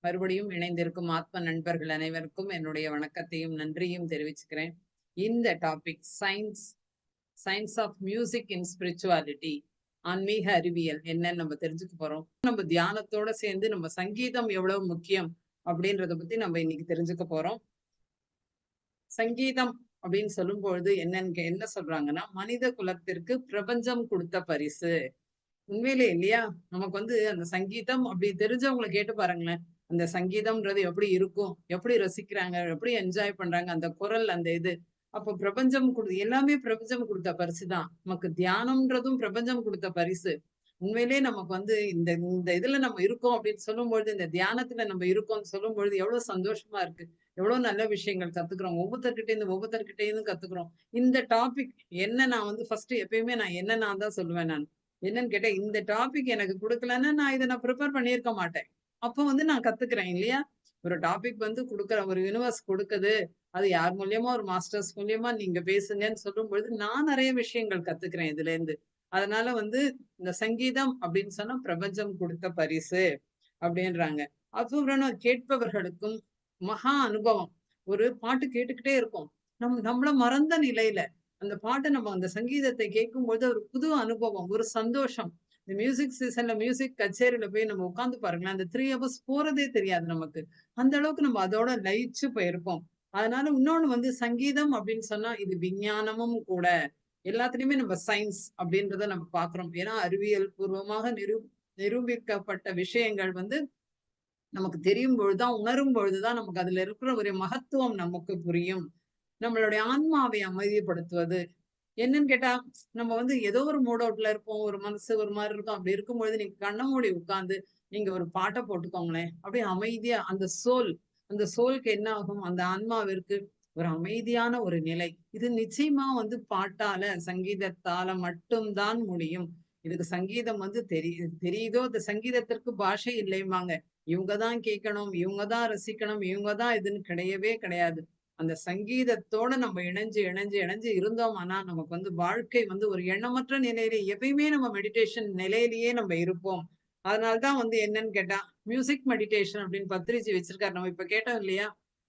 மறுபடியும் இணைந்திருக்கும் ஆத்ம நண்பர்கள் அனைவருக்கும் என்னுடைய வணக்கத்தையும் நன்றியும் தெரிவிச்சுக்கிறேன். இந்த topic science science of music in spirituality ஆன்மீக அறிவியல் என்னன்னு நம்ம தெரிஞ்சுக்க போறோம். நம்ம தியானத்தோட சேர்ந்து நம்ம சங்கீதம் எவ்வளவு முக்கியம் அப்படின்றத பத்தி நம்ம இன்னைக்கு தெரிஞ்சுக்க போறோம். சங்கீதம் அப்படின்னு சொல்லும் பொழுது என்னன்னு என்ன சொல்றாங்கன்னா மனித குலத்திற்கு பிரபஞ்சம் கொடுத்த பரிசு. உண்மையிலே இல்லையா? நமக்கு வந்து அந்த சங்கீதம் அப்படி தெரிஞ்சவங்களை கேட்டு பாருங்களேன். அந்த சங்கீதம்ன்றது எப்படி இருக்கும்? எப்படி ரசிக்கிறாங்க? எப்படி என்ஜாய் பண்றாங்க? அந்த குரல் அந்த இது. அப்ப பிரபஞ்சம் கொடு எல்லாமே பிரபஞ்சம் கொடுத்த பரிசு தான். நமக்கு தியானம்ன்றதும் பிரபஞ்சம் கொடுத்த பரிசு. உண்மையிலே நமக்கு வந்து இந்த இந்த இதுல நம்ம இருக்கோம் அப்படின்னு சொல்லும் பொழுது இந்த தியானத்துல நம்ம இருக்கோம்னு சொல்லும்பொழுது எவ்வளவு சந்தோஷமா இருக்கு. எவ்வளவு நல்ல விஷயங்கள் கத்துக்கிறோம். ஒவ்வொருத்தர்கிட்ட இருந்து ஒவ்வொருத்தர்கிட்ட இருந்து கத்துக்கிறோம். இந்த டாபிக் என்ன நான் வந்து ஃபர்ஸ்ட் எப்பயுமே நான் என்ன நான் தான் சொல்லுவேன் நான். என்னன்னு கேட்டா இந்த டாபிக் எனக்கு கொடுக்கலன்னா நான் இதை நான் ப்ரிப்பேர் பண்ணியிருக்க மாட்டேன். அப்போ வந்து நான் கத்துக்கிறேன் இல்லையா? ஒரு டாபிக் வந்து கொடுக்குற ஒரு யூனிவர்ஸ் கொடுக்குது. அது யார் மூலியமா? ஒரு மாஸ்டர்ஸ் மூலியமா நீங்க பேசுங்கன்னு சொல்லும் பொழுது நான் நிறைய விஷயங்கள் கத்துக்கிறேன் இதுல இருந்து அதனால வந்து இந்த சங்கீதம் அப்படின்னு சொன்னா பிரபஞ்சம் கொடுத்த பரிசு அப்படின்றாங்க. அப்புறம் கேட்பவர்களுக்கும் மகா அனுபவம். ஒரு பாட்டு கேட்டுக்கிட்டே இருக்கும் நம் நம்மள மறந்த நிலையில அந்த பாட்டை நம்ம அந்த சங்கீதத்தை கேட்கும்போது ஒரு புது அனுபவம் ஒரு சந்தோஷம். இந்த மியூசிக் சீசன்ல மியூசிக் கச்சேரியில போய் நம்ம உட்காந்து பாருங்களேன் அந்த த்ரீ ஹவர்ஸ் போறதே தெரியாது நமக்கு. அந்த அளவுக்கு நம்ம அதோட லயிச்சு போயிருப்போம். அதனால இன்னொன்னு வந்து சங்கீதம் அப்படின்னு சொன்னா இது விஞ்ஞானமும் கூட. எல்லாத்துலயுமே நம்ம சயின்ஸ் அப்படின்றத நம்ம பாக்குறோம் ஏன்னா அறிவியல் பூர்வமாக நிரூ நிரூபிக்கப்பட்ட விஷயங்கள் வந்து நமக்கு தெரியும் பொழுதுதான் உணரும் பொழுதுதான் நமக்கு அதுல இருக்கிற ஒரு மகத்துவம் நமக்கு புரியும். நம்மளுடைய ஆன்மாவை அமைதிப்படுத்துவது. என்னன்னு கேட்டா நம்ம வந்து ஏதோ ஒரு மூட் அவுட்ல இருப்போம் ஒரு மனசு ஒரு மாதிரி இருக்கும். அப்படி இருக்கும்பொழுது நீங்க கண்ண மூடி உட்கார்ந்து நீங்க ஒரு பாட்டை போட்டுக்கோங்களேன். அப்படியே அமைதியா அந்த சோல் அந்த சோலுக்கு என்ன ஆகும்? அந்த ஆன்மாவிற்கு ஒரு அமைதியான ஒரு நிலை. இது நிச்சயமா வந்து பாட்டால சங்கீதத்தால மட்டும்தான் முடியும். இதுக்கு சங்கீதம் வந்து தெரிய தெரியுதோ? இந்த சங்கீதத்திற்கு பாஷை இல்லைமாங்க இவங்கதான் கேட்கணும் இவங்கதான் ரசிக்கணும் இவங்கதான் இதுன்னு கிடையவே கிடையாது. அந்த சங்கீதத்தோட நம்ம இணைஞ்சு இணைஞ்சு இணைஞ்சு இருந்தோம் ஆனா நமக்கு வந்து வாழ்க்கை வந்து ஒரு எண்ணமற்ற நிலையிலே எப்பயுமே நம்ம மெடிடேஷன் நிலையிலேயே நம்ம இருப்போம். அதனால்தான் வந்து என்னன்னு கேட்டா மியூசிக் மெடிடேஷன் அப்படின்னு பத்திரிச்சு வச்சிருக்காரு. நம்ம இப்ப கேட்டோம் இல்லையா?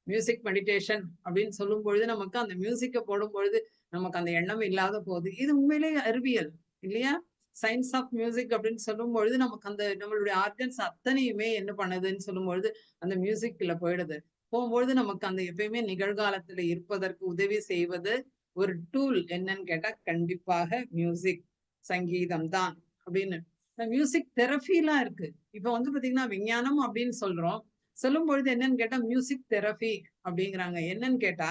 மியூசிக் மெடிடேஷன் அப்படின்னு சொல்லும் பொழுது நமக்கு அந்த மியூசிக்கை போடும் பொழுது நமக்கு அந்த எண்ணம் இல்லாத போகுது. இது உண்மையிலேயே அறிவியல் இல்லையா? சயின்ஸ் ஆஃப் மியூசிக் அப்படின்னு சொல்லும் பொழுது நமக்கு அந்த நம்மளுடைய ஆர்கன்ஸ் அத்தனையுமே என்ன பண்ணுதுன்னு சொல்லும் பொழுது அந்த மியூசிக்ல போயிடுது. போகும்பொழுது நமக்கு அந்த எப்பயுமே நிகழ்காலத்துல இருப்பதற்கு உதவி செய்வது ஒரு டூல் என்னன்னு கேட்டா கண்டிப்பாக மியூசிக் சங்கீதம் தான் அப்படின்னு. மியூசிக் தெரபிலாம் இருக்கு. இப்ப வந்து பாத்தீங்கன்னா விஞ்ஞானம் அப்படின்னு சொல்றோம். சொல்லும் பொழுது என்னன்னு கேட்டா மியூசிக் தெரபி அப்படிங்கிறாங்க. என்னன்னு கேட்டா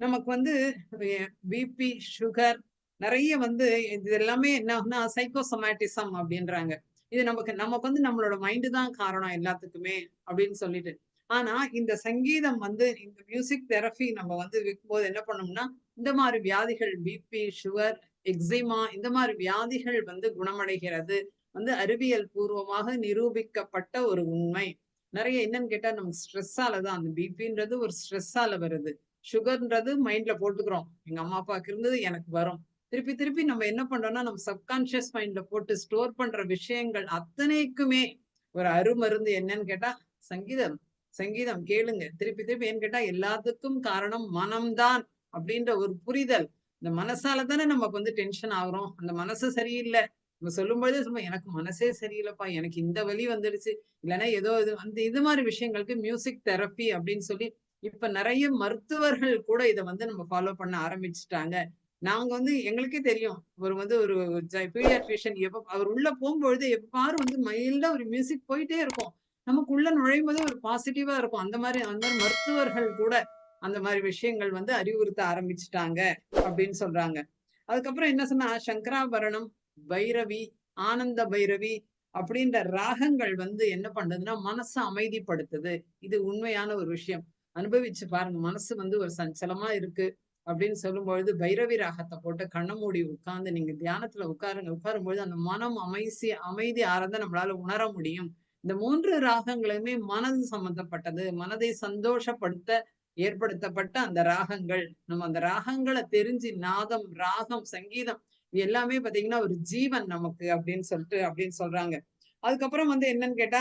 நமக்கு வந்து பிபி சுகர் நிறைய வந்து இது எல்லாமே என்ன சைக்கோசமேட்டிசம் சைக்கோசொமேட்டிசம் அப்படின்றாங்க. இது நமக்கு நமக்கு வந்து நம்மளோட மைண்டு தான் காரணம் எல்லாத்துக்குமே அப்படின்னு சொல்லிட்டு. ஆனா இந்த சங்கீதம் வந்து இந்த மியூசிக் தெரபி நம்ம வந்து விற்கும்போது என்ன பண்ணோம்னா இந்த மாதிரி வியாதிகள் பிபி சுகர் எக்ஸிமா இந்த மாதிரி வியாதிகள் வந்து குணமடைகிறது. வந்து அறிவியல் பூர்வமாக நிரூபிக்கப்பட்ட ஒரு உண்மை. நிறைய என்னன்னு கேட்டா நம்ம ஸ்ட்ரெஸ்ஸால தான் அந்த பிபின்றது ஒரு ஸ்ட்ரெஸ்ஸால வருது. சுகர்ன்றது மைண்ட்ல போட்டுக்கிறோம். எங்க அம்மா அப்பாவுக்கு இருந்தது எனக்கு வரும். திருப்பி திருப்பி நம்ம என்ன பண்றோம்னா நம்ம சப்கான்சியஸ் மைண்ட்ல போட்டு ஸ்டோர் பண்ற விஷயங்கள் அத்தனைக்குமே ஒரு அருமருந்து என்னன்னு கேட்டா சங்கீதம். சங்கீதம் கேளுங்க. திருப்பி திருப்பி ஏன்னு கேட்டா எல்லாத்துக்கும் காரணம் மனம்தான் அப்படின்ற ஒரு புரிதல். இந்த மனசால தானே நமக்கு வந்து டென்ஷன் ஆகுறோம். அந்த மனசு சரியில்லை. நம்ம சொல்லும்பொழுது சும்மா எனக்கு மனசே சரியில்லைப்பா. எனக்கு இந்த வழி வந்துடுச்சு. இல்லைன்னா ஏதோ இது அந்த இது மாதிரி விஷயங்களுக்கு மியூசிக் தெரப்பி அப்படின்னு சொல்லி இப்ப நிறைய மருத்துவர்கள் கூட இதை வந்து நம்ம ஃபாலோ பண்ண ஆரம்பிச்சுட்டாங்க. நாங்க வந்து எங்களுக்கே தெரியும். ஒரு வந்து ஒரு பீடியாட்ரிஷியன் எப்ப அவர் உள்ள போகும்பொழுது எப்பாரு வந்து மைல்டா ஒரு மியூசிக் போயிட்டே இருக்கும். நமக்கு உள்ள நுழையும் ஒரு பாசிட்டிவா இருக்கும். அந்த மாதிரி அந்த மாதிரி மருத்துவர்கள் கூட அந்த மாதிரி விஷயங்கள் வந்து அறிவுறுத்த ஆரம்பிச்சுட்டாங்க அப்படின்னு சொல்றாங்க. அதுக்கப்புறம் என்ன சொன்னா சங்கராபரணம் பைரவி ஆனந்த பைரவி அப்படின்ற ராகங்கள் வந்து என்ன பண்ணுதுன்னா மனசை அமைதிப்படுத்துது. இது உண்மையான ஒரு விஷயம். அனுபவிச்சு பாருங்க மனசு வந்து ஒரு சஞ்சலமா இருக்கு அப்படின்னு சொல்லும்பொழுது பைரவி ராகத்தை போட்டு கண்ண மூடி உட்கார்ந்து நீங்க தியானத்துல உட்காருங்க உட்காரும் பொழுது அந்த மனம் அமைசி அமைதி ஆறத நம்மளால உணர முடியும். இந்த மூன்று ராகங்களுமே மனது சம்பந்தப்பட்டது. மனதை சந்தோஷப்படுத்த ஏற்படுத்தப்பட்ட அந்த ராகங்கள். நம்ம அந்த ராகங்களை தெரிஞ்சு நாதம் ராகம் சங்கீதம் இது எல்லாமே பாத்தீங்கன்னா ஒரு ஜீவன் நமக்கு அப்படின்னு சொல்லிட்டு அப்படின்னு சொல்றாங்க. அதுக்கப்புறம் வந்து என்னன்னு கேட்டா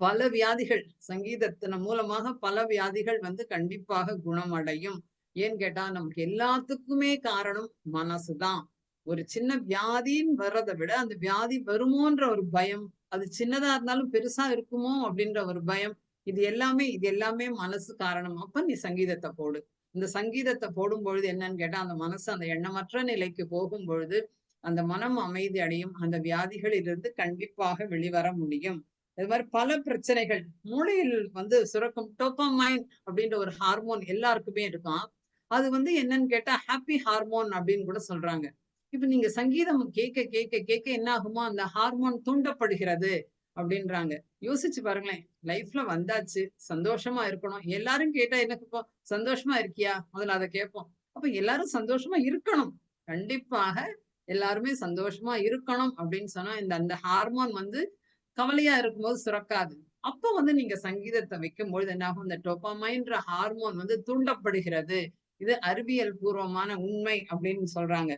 பல வியாதிகள் சங்கீதத்தின் மூலமாக பல வியாதிகள் வந்து கண்டிப்பாக குணமடையும். ஏன்னு கேட்டா நமக்கு எல்லாத்துக்குமே காரணம் மனசுதான். ஒரு சின்ன வியாதின்னு வர்றதை விட அந்த வியாதி வருமோன்ற ஒரு பயம் அது சின்னதா இருந்தாலும் பெருசா இருக்குமோ அப்படின்ற ஒரு பயம் இது எல்லாமே இது எல்லாமே மனசு காரணம்? அப்ப நீ சங்கீதத்தை போடு. இந்த சங்கீதத்தை போடும் பொழுது என்னன்னு கேட்டா அந்த மனசு அந்த எண்ணமற்ற நிலைக்கு போகும் பொழுது அந்த மனம் அமைதி அடையும் அந்த வியாதிகளிலிருந்து கண்டிப்பாக வெளிவர முடியும். இது மாதிரி பல பிரச்சனைகள் மூளையில் வந்து சுரக்கும் டோப்பமைன் அப்படின்ற ஒரு ஹார்மோன் எல்லாருக்குமே இருக்கும். அது வந்து என்னன்னு கேட்டா ஹாப்பி ஹார்மோன் அப்படின்னு கூட சொல்றாங்க. இப்ப நீங்க சங்கீதம் கேட்க கேட்க கேட்க என்ன ஆகுமோ அந்த ஹார்மோன் தூண்டப்படுகிறது அப்படின்றாங்க. யோசிச்சு பாருங்களேன் லைஃப்ல வந்தாச்சு சந்தோஷமா இருக்கணும். எல்லாரும் கேட்டா எனக்கு இப்போ சந்தோஷமா இருக்கியா? முதல்ல அதை கேட்போம். அப்ப எல்லாரும் சந்தோஷமா இருக்கணும். கண்டிப்பாக எல்லாருமே சந்தோஷமா இருக்கணும் அப்படின்னு சொன்னா இந்த அந்த ஹார்மோன் வந்து கவலையா இருக்கும்போது சுரக்காது. அப்ப வந்து நீங்க சங்கீதத்தை வைக்கும் பொழுது என்ன ஆகும்? இந்த டொப்பமைன்ற ஹார்மோன் வந்து தூண்டப்படுகிறது. இது அறிவியல் பூர்வமான உண்மை அப்படின்னு சொல்றாங்க.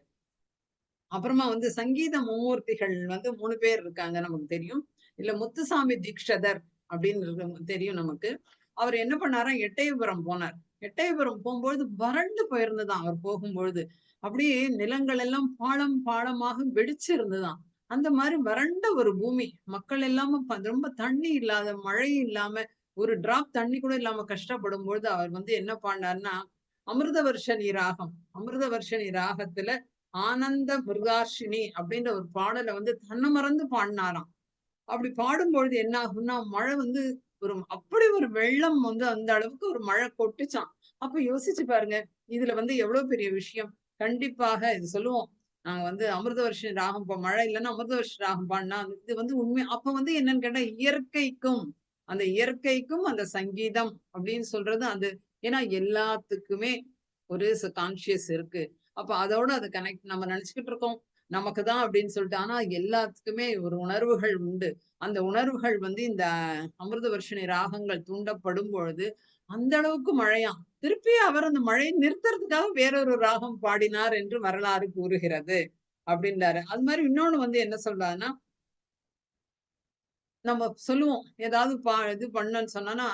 அப்புறமா வந்து சங்கீத மும்மூர்த்திகள் வந்து மூணு பேர் இருக்காங்க நமக்கு தெரியும். இல்ல முத்துசாமி தீக்ஷதர் அப்படின்னு தெரியும் நமக்கு. அவர் என்ன பண்ணாரா எட்டயபுரம் போனார். எட்டயபுரம் போகும்பொழுது வறண்டு போயிருந்ததான். அவர் போகும்பொழுது அப்படியே நிலங்கள் எல்லாம் பாலம் பாலமாக வெடிச்சு இருந்துதான் அந்த மாதிரி வறண்ட ஒரு பூமி. மக்கள் எல்லாம ரொம்ப தண்ணி இல்லாத மழை இல்லாம ஒரு டிராப் தண்ணி கூட இல்லாம கஷ்டப்படும் பொழுது அவர் வந்து என்ன பண்ணார்னா அமிர்த வருஷ ராகம். அமிர்த வருஷ ராகத்துல ஆனந்த மிருகாஷினி அப்படின்ற ஒரு பாடலை வந்து தன்னை மறந்து பாடினாராம். அப்படி பாடும்பொழுது என்ன ஆகும்னா மழை வந்து ஒரு அப்படி ஒரு வெள்ளம் வந்து அந்த அளவுக்கு ஒரு மழை கொட்டுச்சான் அப்ப யோசிச்சு பாருங்க இதுல வந்து எவ்வளவு பெரிய விஷயம்? கண்டிப்பாக இது சொல்லுவோம் நாங்க வந்து அமிர்த வருஷம் ராகம் மழை இல்லைன்னா அமிர்த வருஷம் ராகம் பாடினா இது வந்து உண்மை. அப்ப வந்து என்னன்னு கேட்டா இயற்கைக்கும் அந்த இயற்கைக்கும் அந்த சங்கீதம் அப்படின்னு சொல்றது அது. ஏன்னா எல்லாத்துக்குமே ஒரு கான்சியஸ் இருக்கு. அப்ப அதோட அதை கனெக்ட் நம்ம நினைச்சுக்கிட்டு இருக்கோம். நமக்கு தான் அப்படின்னு சொல்லிட்டு. ஆனா எல்லாத்துக்குமே ஒரு உணர்வுகள் உண்டு. அந்த உணர்வுகள் வந்து இந்த அமிர்த வருஷனி ராகங்கள் தூண்டப்படும் பொழுது அந்த அளவுக்கு மழையாம் திருப்பி அவர் அந்த மழையை நிறுத்துறதுக்காக வேறொரு ராகம் பாடினார் என்று வரலாறு கூறுகிறது அப்படின்றாரு. அது மாதிரி இன்னொன்னு வந்து என்ன சொல்றாருன்னா நம்ம சொல்லுவோம். ஏதாவது பா இது பண்ணன்னு சொன்னா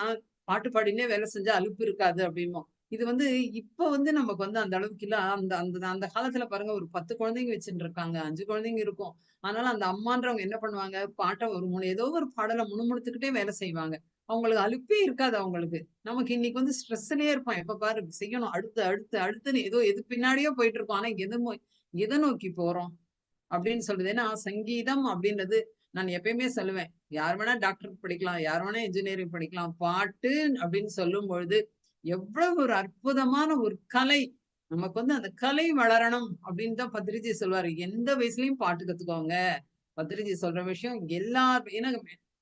பாட்டு பாடினே வேலை செஞ்சா அலுப்பு இருக்காது அப்படிமோ இது வந்து இப்ப வந்து நமக்கு வந்து அந்த அளவுக்கு இல்ல. அந்த அந்த அந்த காலத்துல பாருங்க ஒரு பத்து குழந்தைங்க வச்சுட்டு இருக்காங்க அஞ்சு குழந்தைங்க இருக்கும். அதனால அந்த அம்மான்றவங்க என்ன பண்ணுவாங்க? பாட்டை ஒரு மூணு ஏதோ ஒரு பாடலை முணுமுணுத்துக்கிட்டே வேலை செய்வாங்க. அவங்களுக்கு அலுப்பே இருக்காது அவங்களுக்கு. நமக்கு இன்னைக்கு வந்து ஸ்ட்ரெஸ்லயே இருப்பான் எப்ப பாரு செய்யணும். அடுத்து அடுத்து அடுத்துன்னு ஏதோ எது பின்னாடியோ போயிட்டு இருக்கோம் ஆனா எது எதை நோக்கி போறோம்? அப்படின்னு சொல்றது. ஏன்னா சங்கீதம் அப்படின்றது நான் எப்பயுமே சொல்லுவேன். யார் வேணா டாக்டருக்கு படிக்கலாம். யார் வேணா இன்ஜினியரிங் படிக்கலாம். பாட்டு அப்படின்னு சொல்லும் பொழுது எவ்வளவு ஒரு அற்புதமான ஒரு கலை. நமக்கு வந்து அந்த கலை வளரணும் அப்படின்னு தான் பத்ரிஜி சொல்வாரு. எந்த வயசுலயும் பாட்டு கத்துக்கோங்க. பத்ரிஜி சொல்ற விஷயம் எல்லா ஏன்னா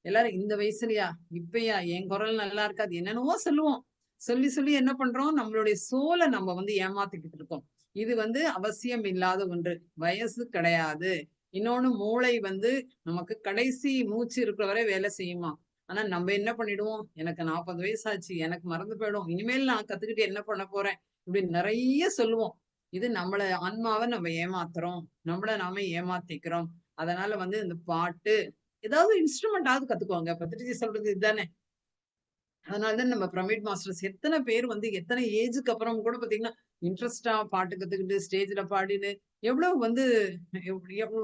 எல்லாரும் இந்த வயசுலயா இப்பயா என் குரல் நல்லா இருக்காது என்னென்னவோ சொல்லுவோம். சொல்லி சொல்லி என்ன பண்றோம்? நம்மளுடைய சோலை நம்ம வந்து ஏமாத்திக்கிட்டு இருக்கோம். இது வந்து அவசியம் இல்லாத ஒன்று. வயசு கிடையாது. இன்னொன்னு மூளை வந்து நமக்கு கடைசி மூச்சு இருக்கிற வரை வேலை செய்யுமா? ஆனா நம்ம என்ன பண்ணிடுவோம்? எனக்கு நாற்பது வயசு ஆச்சு எனக்கு மறந்து போயிடும். இனிமேல் நான் கத்துக்கிட்டு என்ன பண்ண போறேன்? இப்படி நிறைய சொல்லுவோம். இது நம்மள ஆன்மாவை நம்ம ஏமாத்துறோம். நம்மள நாம ஏமாத்திக்கிறோம். அதனால வந்து இந்த பாட்டு ஏதாவது இன்ஸ்ட்ருமெண்டாவது கத்துக்குவாங்க பத்திரிஜி சொல்றது இதுதானே. அதனாலதான் நம்ம பிரமிட் மாஸ்டர்ஸ் எத்தனை பேர் வந்து எத்தனை ஏஜுக்கு அப்புறம் கூட பாத்தீங்கன்னா இன்ட்ரெஸ்டா பாட்டு கத்துக்கிட்டு ஸ்டேஜ்ல பாடினு எவ்வளவு வந்து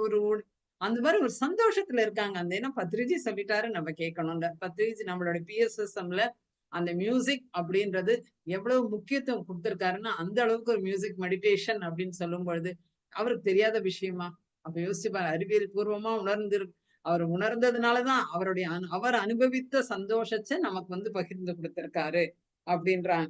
ஒரு அந்த மாதிரி ஒரு சந்தோஷத்துல இருக்காங்க. அந்த என்ன பத்ரிஜி சொல்லிட்டாரு நம்ம கேட்கணும்ல. பத்ரிஜி நம்மளோட பிஎஸ்எஸ்எம்ல அந்த மியூசிக் அப்படின்றது எவ்வளவு முக்கியத்துவம் கொடுத்துருக்காருன்னா அந்த அளவுக்கு ஒரு மியூசிக் மெடிடேஷன் அப்படின்னு சொல்லும் பொழுது அவருக்கு தெரியாத விஷயமா? அப்ப யோசிப்பாரு அறிவியல் பூர்வமா உணர்ந்து அவர் உணர்ந்ததுனாலதான் அவருடைய அவர் அனுபவித்த சந்தோஷத்தை நமக்கு வந்து பகிர்ந்து கொடுத்திருக்காரு அப்படின்றாங்க.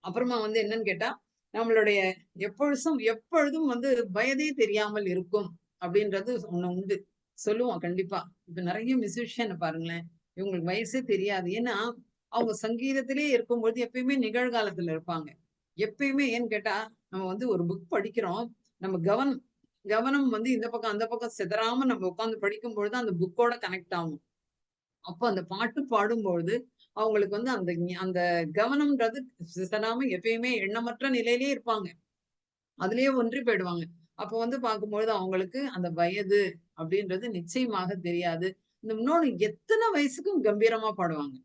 அப்புறமா வந்து என்னன்னு கேட்டா நம்மளுடைய எப்பொழுதும் எப்பொழுதும் வந்து வயதே தெரியாமல் இருக்கும். அப்படின்றது ஒண்ணு உண்டு. சொல்லுவோம் கண்டிப்பா. இப்ப நிறைய மியூசிஷியனை பாருங்களேன். இவங்களுக்கு வயசே தெரியாது. ஏன்னா அவங்க சங்கீதத்திலே இருக்கும்போது எப்பயுமே நிகழ்காலத்துல இருப்பாங்க. எப்பயுமே ஏன்னு கேட்டா நம்ம வந்து ஒரு புக் படிக்கிறோம். நம்ம கவனம் கவனம் வந்து இந்த பக்கம் அந்த பக்கம் சிதறாம நம்ம உட்காந்து படிக்கும் பொழுது அந்த புக்கோட கனெக்ட் ஆகும். அப்போ அந்த பாட்டு பாடும்பொழுது அவங்களுக்கு வந்து அந்த அந்த கவனம்ன்றது சிதறாம எப்பயுமே எண்ணமற்ற நிலையிலேயே இருப்பாங்க. அதுலயே ஒன்றி போயிடுவாங்க. அப்போ வந்து பார்க்கும்பொழுது அவங்களுக்கு அந்த வயது அப்படின்றது நிச்சயமாக தெரியாது. இந்த இன்னொன்னு எத்தனை வயசுக்கும் கம்பீரமா பாடுவாங்க.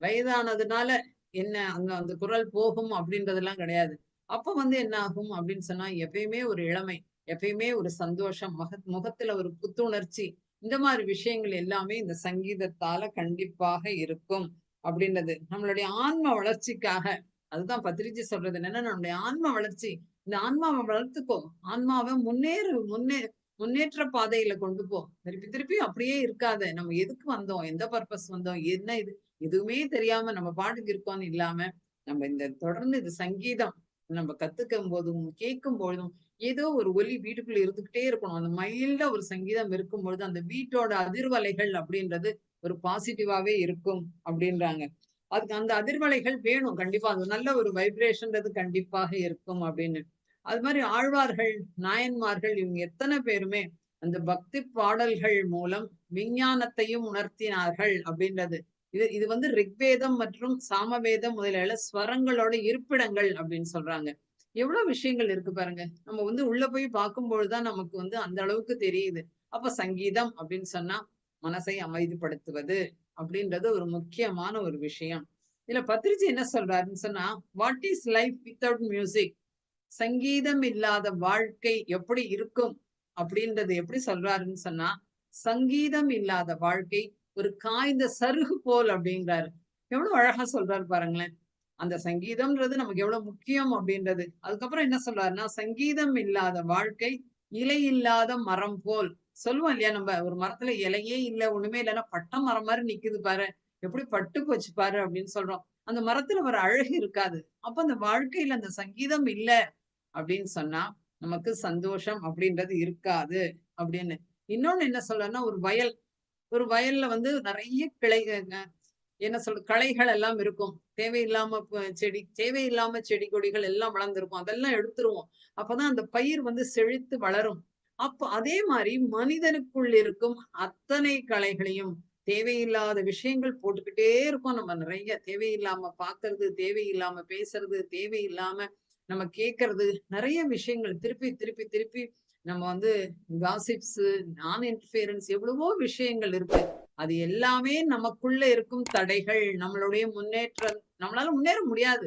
வயதானதுனால என்ன அங்க அந்த குரல் போகும் அப்படின்றதெல்லாம் கிடையாது. அப்ப வந்து என்ன ஆகும் அப்படின்னு சொன்னா, எப்பயுமே ஒரு இளமை, எப்பயுமே ஒரு சந்தோஷம், மக முகத்துல ஒரு புத்துணர்ச்சி, இந்த மாதிரி விஷயங்கள் எல்லாமே இந்த சங்கீதத்தால கண்டிப்பாக இருக்கும் அப்படின்றது. நம்மளுடைய ஆன்ம வளர்ச்சிக்காக அதுதான் பத்திரிஜி சொல்றது என்னன்னா, நம்முடைய ஆன்ம வளர்ச்சி. இந்த ஆன்மாவை வளர்த்துக்கோ. ஆன்மாவை முன்னேறு முன்னே முன்னேற்ற பாதையில கொண்டு போ. திருப்பி திருப்பி அப்படியே இருக்காத. நம்ம எதுக்கு வந்தோம்? எந்த பர்பஸ் வந்தோம்? என்ன இது? எதுவுமே தெரியாம நம்ம பாட்டுக்கு இருக்கோம்னு இல்லாம, நம்ம இந்த தொடர்ந்து இது சங்கீதம் நம்ம கத்துக்கும் போதும், கேட்கும் பொழுதும், ஏதோ ஒரு ஒலி வீட்டுக்குள்ள இருந்துகிட்டே இருக்கணும். அந்த மைல்டா ஒரு சங்கீதம் இருக்கும் பொழுது அந்த வீட்டோட அதிர்வலைகள் அப்படின்றது ஒரு பாசிட்டிவாவே இருக்கும் அப்படின்றாங்க. அதுக்கு அந்த அதிர்வலைகள் வேணும். கண்டிப்பா. அது நல்ல ஒரு வைப்ரேஷன்றது கண்டிப்பாக இருக்கும் அப்படின்னு. அது மாதிரி ஆழ்வார்கள், நாயன்மார்கள் இவங்க எத்தனை பேருமே அந்த பக்தி பாடல்கள் மூலம் விஞ்ஞானத்தையும் உணர்த்தினார்கள் அப்படின்றது. இது இது வந்து ரிக்வேதம் மற்றும் சாமவேதம் முதலிய ஸ்வரங்களோட இருப்பிடங்கள் அப்படின்னு சொல்றாங்க. எவ்வளவு விஷயங்கள் இருக்கு பாருங்க. நம்ம வந்து உள்ள போய் பார்க்கும்பொழுதுதான் நமக்கு வந்து அந்த அளவுக்கு தெரியுது. அப்ப சங்கீதம் அப்படின்னு சொன்னா, மனசை அமைதிப்படுத்துவது அப்படின்றது ஒரு முக்கியமான ஒரு விஷயம். இதுல பத்ரிஜி என்ன சொல்றாருன்னு சொன்னா, what is life without music? சங்கீதம் இல்லாத வாழ்க்கை எப்படி இருக்கும்? அப்படின்றது எப்படி சொல்றாருன்னு சொன்னா, சங்கீதம் இல்லாத வாழ்க்கை ஒரு காய்ந்த சருகு போல் அப்படிங்கிறாரு. எவ்வளவு அழகா சொல்றாரு பாருங்களேன். அந்த சங்கீதம்ன்றது நமக்கு எவ்வளவு முக்கியம் அப்படின்றது. அதுக்கப்புறம் என்ன சொல்றாருன்னா, சங்கீதம் இல்லாத வாழ்க்கை இலை இல்லாத மரம் போல். சொல்லுவோம் இல்லையா நம்ம ஒரு மரத்துல இலையே இல்ல, ஒண்ணுமே இல்லைன்னா பட்டம் மரம் மாதிரி நிக்குது பாரு. எப்படி பட்டு போச்சு பாரு அப்படின்னு சொல்றோம். அந்த மரத்துல ஒரு அழகு இருக்காது. அப்ப அந்த வாழ்க்கையில அந்த சங்கீதம் இல்ல அப்படின்னு சொன்னா, நமக்கு சந்தோஷம் அப்படின்றது இருக்காது அப்படின்னு. இன்னொன்னு என்ன சொல்லணும்னா ஒரு வயல் ஒரு வயல்ல வந்து நிறைய கிளை என்ன சொல்றது களைகள் எல்லாம் இருக்கும். தேவையில்லாம செடி தேவையில்லாம செடி கொடிகள் எல்லாம் வளர்ந்துருக்கும் அதெல்லாம் எடுத்துருவோம். அப்பதான் அந்த பயிர் வந்து செழித்து வளரும். அப்ப அதே மாதிரி மனிதனுக்குள் இருக்கும் அத்தனை கலைகளையும் தேவையில்லாத விஷயங்கள் போட்டுக்கிட்டே இருக்கோம் நம்ம நிறைய தேவையில்லாம பாக்குறது தேவையில்லாம பேசுறது, தேவையில்லாம நம்ம கேட்கறது, நிறைய விஷயங்கள் திருப்பி, திருப்பி, திருப்பி நம்ம வந்து காசிப்ஸ், நான் இன்டர்ஃபியரன்ஸ் எவ்வளவோ விஷயங்கள் இருக்கு. அது எல்லாமே நமக்குள்ள இருக்கும் தடைகள். நம்மளுடைய முன்னேற்றம் நம்மளால முன்னேற முடியாது.